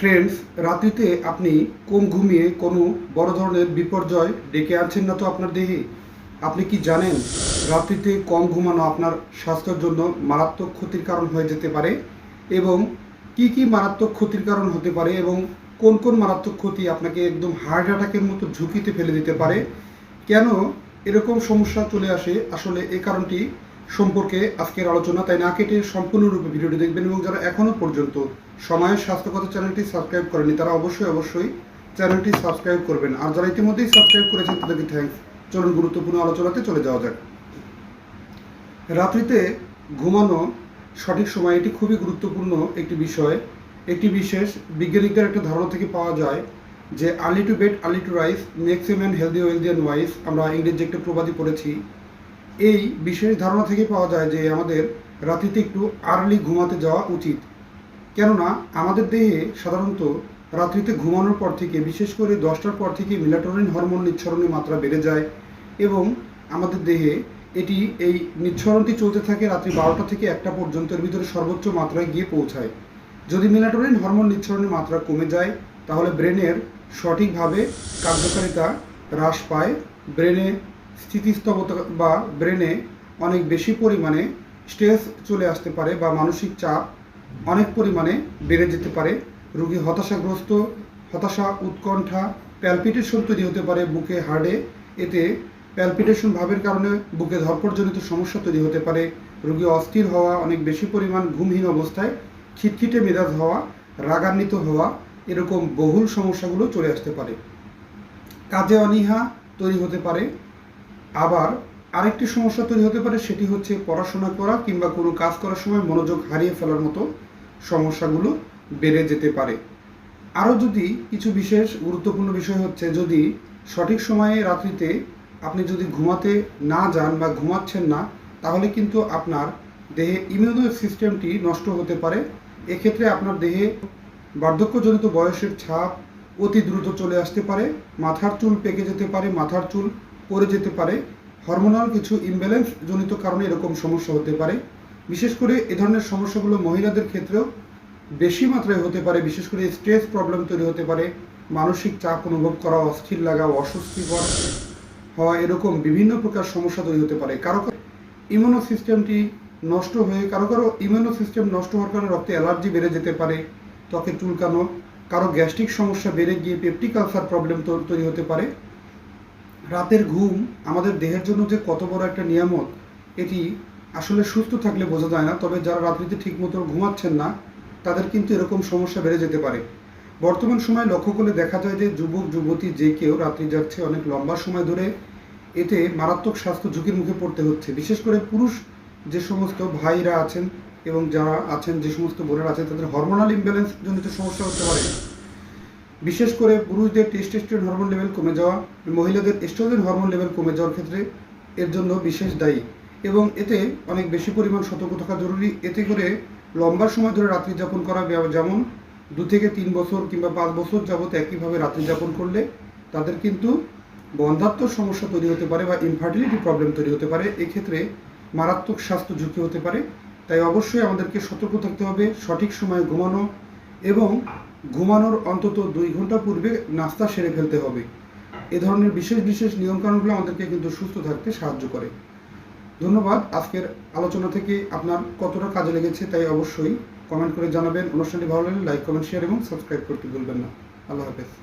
Friends রাত্রিতে আপনি কম ঘুমিয়ে কোনো বড় ধরনের বিপর্যয় ডেকে আনছেন না তো আপনার দেহে? আপনি কি জানেন রাত্রিতে কম ঘুমানো আপনার স্বাস্থ্যের জন্য মারাত্মক ক্ষতির কারণ হয়ে যেতে পারে? এবং কি কি মারাত্মক ক্ষতির কারণ হতে পারে এবং কোন কোন মারাত্মক ক্ষতি আপনাকে একদম হার্ট অ্যাটাকের মতো ঝুঁকিতে ফেলে দিতে পারে? কেন এরকম সমস্যা চলে আসে? আসলে এ কারণটি সম্পর্কে আজকের আলোচনা, তাই না কেটে সম্পূর্ণরূপে ভিডিওটি দেখবেন এবং যারা এখনও পর্যন্ত সময়ের স্বাস্থ্যকথা চ্যানেলটি সাবস্ক্রাইব করেনি তারা অবশ্যই অবশ্যই চ্যানেলটি সাবস্ক্রাইব করবেন। আর যারা ইতিমধ্যেই সাবস্ক্রাইব করেছেন, তাদেরকে থ্যাংকস চলুন গুরুত্বপূর্ণ আলোচনাতে চলে যাওয়া যাক। রাত্রিতে ঘুমানো সঠিক সময়, এটি খুবই গুরুত্বপূর্ণ একটি বিষয়। একটি বিশেষ বিজ্ঞানিকদের একটা ধারণা থেকে পাওয়া যায় যে early to bed early to rise makes healthy wealthy and wise আমরা ইংরেজি একটা প্রবাদী পড়েছি। এই বিশেষ ধারণা থেকে পাওয়া যায় যে আমাদের রাত্রিতে একটু আর্লি ঘুমাতে যাওয়া উচিত। কেননা আমাদের দেহে সাধারণত রাত্রিতে ঘুমানোর পর থেকে, বিশেষ করে দশটার পর থেকে মিলাটোরিন হরমোন নিঃসরণের মাত্রা বেড়ে যায় এবং আমাদের দেহে এটি এই নিঃসরণটি চলতে থাকে রাত্রি বারোটা থেকে একটা পর্যন্ত এর ভিতরে সর্বোচ্চ মাত্রায় গিয়ে পৌঁছায়। যদি মিলাটোরিন হরমোন নিঃসরণের মাত্রা কমে যায়, তাহলে ব্রেনের সঠিকভাবে কার্যকারিতা হ্রাস পায়, ব্রেনে স্থিতিস্তবতা বা ব্রেনে অনেক বেশি পরিমাণে স্ট্রেস চলে আসতে পারে বা মানসিক চাপ অনেক পরিমাণে বেড়ে যেতে পারে। রোগী হতাশাগ্রস্ত, হতাশা, উৎকণ্ঠা প্যালপিটেশন তৈরি হতে পারে বুকে হার্ডে এতে প্যালপিটেশন ভাবের কারণে বুকে ধরপড়জনিত সমস্যা তৈরি হতে পারে। রোগী অস্থির হওয়া, অনেক বেশি পরিমাণ ঘুমহীন অবস্থায় খিটখিটে মেজাজ হওয়া, রাগান্বিত হওয়া এরকম বহুল সমস্যাগুলো চলে আসতে পারে। কাজে অনীহা তৈরি হতে পারে। আবার আরেকটি সমস্যা তৈরি হতে পারে, সেটি হচ্ছে পড়াশোনা করা কিংবা কোনো কাজ করার সময় মনোযোগ হারিয়ে ফেলার মতো সমস্যাগুলো বেড়ে যেতে পারে। আরও যদি কিছু বিশেষ গুরুত্বপূর্ণ বিষয় হচ্ছে, যদি সঠিক সময়ে রাত্রিতে আপনি যদি ঘুমাতে না যান বা ঘুমাচ্ছেন না, তাহলে কিন্তু আপনার দেহে ইমিউনো সিস্টেমটি নষ্ট হতে পারে। এক্ষেত্রে আপনার দেহে বার্ধক্যজনিত বয়সের ছাপ অতি দ্রুত চলে আসতে পারে, মাথার চুল পেকে যেতে পারে, মাথার চুল পড়ে যেতে পারে। হরমোনাল কিছু ইমব্যালেন্স জনিত কারণে এরকম সমস্যা হতে পারে। বিশেষ করে এ ধরনের সমস্যাগুলো মহিলাদের ক্ষেত্রেও বেশি মাত্রায় হতে পারে। বিশেষ করে স্ট্রেস প্রবলেম তৈরি হতে পারে। মানসিক চাপ অনুভব করা, অস্থির লাগা, অস্বস্তিকর হওয়া এরকম বিভিন্ন প্রকার সমস্যা তৈরি হতে পারে। কারও কারও ইমিউনো সিস্টেমটি নষ্ট হয়ে, কারও কারও ইমিউনো সিস্টেম নষ্ট হওয়ার কারণে রক্তে অ্যালার্জি বেড়ে যেতে পারে, ত্বকে চুলকানো, কারও গ্যাস্ট্রিক সমস্যা বেড়ে গিয়ে পেপটিক আলসার প্রবলেম তৈরি হতে পারে। রাতের ঘুম আমাদের দেহের জন্য যে কত বড় একটা নিয়ামত, এটি আসলে সুস্থ থাকলে বোঝা যায় না, তবে যারা রাত্রিতে ঠিকমতো ঘুমাচ্ছেন না, তাদের কিন্তু এরকম সমস্যা বেড়ে যেতে পারে। বর্তমান সময় লক্ষ্য করলে দেখা যায় যে যুবক, যুবতী যে কেউ রাত্রি যাচ্ছে অনেক লম্বা সময় ধরে, এতে মারাত্মক স্বাস্থ্য ঝুঁকির মুখে পড়তে হচ্ছে। বিশেষ করে পুরুষ যে সমস্ত ভাইরা আছেন এবং যারা আছেন, যে সমস্ত বোনেরা আছেন, তাদের হরমোনাল ইমব্যালেন্স জনিত সমস্যা হতে পারে। বিশেষ করে পুরুষদের টেস্টোস্টেরন হরমোন লেভেল কমে যাওয়া মহিলাদের এস্ট্রোজেন হরমোন লেভেল কমে যাওয়ার ক্ষেত্রে এর জন্য বিশেষ দায়ী। এবং এতে অনেক বেশি পরিমাণ সতর্ক থাকা জরুরি। এতে করে লম্বা সময় ধরে রাত্রি যাপন করা যেমন দু থেকে তিন বছর কিংবা পাঁচ বছর যাবত একইভাবে রাত্রি যাপন করলে তাদের কিন্তু বন্ধাত্ম সমস্যা তৈরি হতে পারে বা ইনফার্টিলিটি প্রবলেম তৈরি হতে পারে। এক্ষেত্রে মারাত্মক স্বাস্থ্য ঝুঁকি হতে পারে। তাই অবশ্যই আমাদেরকে সতর্ক থাকতে হবে, সঠিক সময়ে ঘুমানো এবং ঘুমানোর অন্তত দুই ঘণ্টা পূর্বে নাস্তা সেরে ফেলতে হবে। এ ধরনের বিশেষ বিশেষ নিয়মকানুনগুলো আমাদেরকে কিন্তু সুস্থ থাকতে সাহায্য করে। ধন্যবাদ। আজকের আলোচনা থেকে আপনার কতটা কাজে লেগেছে তাই অবশ্যই কমেন্ট করে জানাবেন। অনুষ্ঠানটি ভালো লাগলে লাইক, কমেন্ট, শেয়ার এবং সাবস্ক্রাইব করতে ভুলবেন না। আল্লাহ হাফেজ।